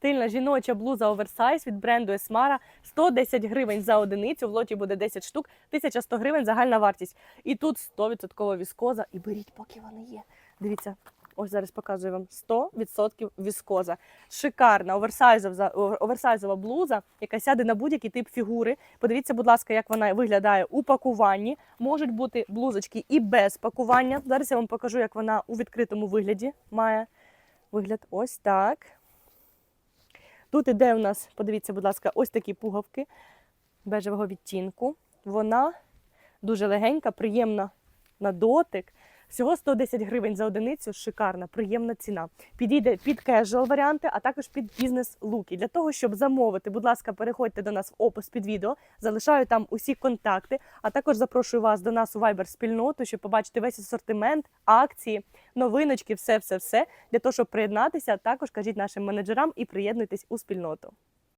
стильна жіноча блуза оверсайз від бренду Esmara. 110 гривень за одиницю. В лоті буде 10 штук, 1100 гривень загальна вартість. І тут 100% віскоза. І беріть, поки вони є. Дивіться, ось зараз показую вам 100% віскоза. Шикарна оверсайзова, оверсайзова блуза, яка сяде на будь-який тип фігури. Подивіться, будь ласка, як вона виглядає у пакуванні. Можуть бути блузочки і без пакування. Зараз я вам покажу, як вона у відкритому вигляді має вигляд. Ось так. Тут іде у нас, подивіться, будь ласка, ось такі пуговки бежевого відтінку. Вона дуже легенька, приємна на дотик. Всього 110 гривень за одиницю. Шикарна, приємна ціна. Підійде під кежуал варіанти, а також під бізнес-луки. Для того, щоб замовити, будь ласка, переходьте до нас в опис під відео. Залишаю там усі контакти, а також запрошую вас до нас у Viber спільноту, щоб побачити весь асортимент, акції, новиночки, все, все, все. Для того, щоб приєднатися, також кажіть нашим менеджерам і приєднуйтесь у спільноту.